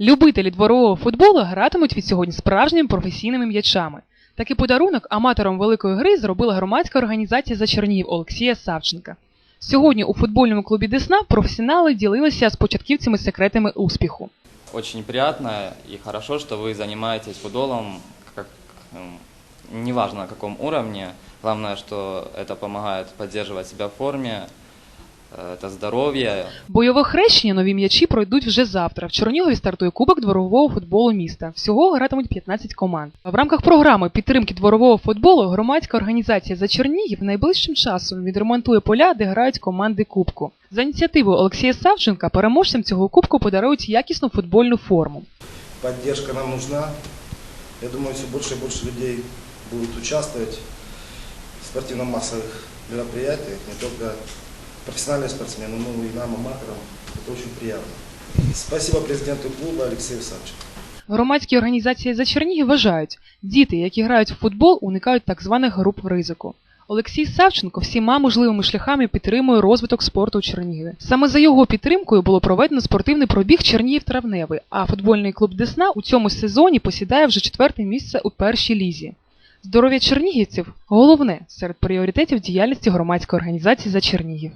Любителі дворового футболу гратимуть від сьогодні справжніми професійними м'ячами. Такий подарунок аматорам великої гри зробила громадська організація за Чернігів Олексія Савченка. Сьогодні у футбольному клубі Десна професіонали ділилися з початківцями секретами успіху. Очень приятно и хорошо, что вы занимаетесь футболом, как, м, неважно на каком уровне. Главное, что это помогает поддерживать себя в форме, э, это здоровье. Бойове хрещення нові м'ячі пройдуть вже завтра. В Чернігові стартує Кубок дворового футболу міста. Всього гратимуть 15 команд. В рамках програми підтримки дворового футболу громадська організація за Чернігів найближчим часом відремонтує поля, де грають команди Кубку. За ініціативою Олексія Савченка переможцям цього кубку подарують якісну футбольну форму. Поддержка нам нужна. Я думаю, все больше и больше людей будут участвовать в спортивно-массовых мероприятиях, не только профессиональные спортсмены, но и нам, аматорам. Это очень приятно. Спасибо президенту клуба Алексею Савченко. Громадські організації за Чернігів вважають, діти, які грають в футбол, уникають так званих груп ризику. Олексій Савченко всіма можливими шляхами підтримує розвиток спорту у Чернігові. Саме за його підтримкою було проведено спортивний пробіг Чернігів травневий, а футбольний клуб Десна у цьому сезоні посідає вже четверте місце у першій лізі. Здоров'я чернігівців головне серед пріоритетів діяльності громадської організації за Чернігів.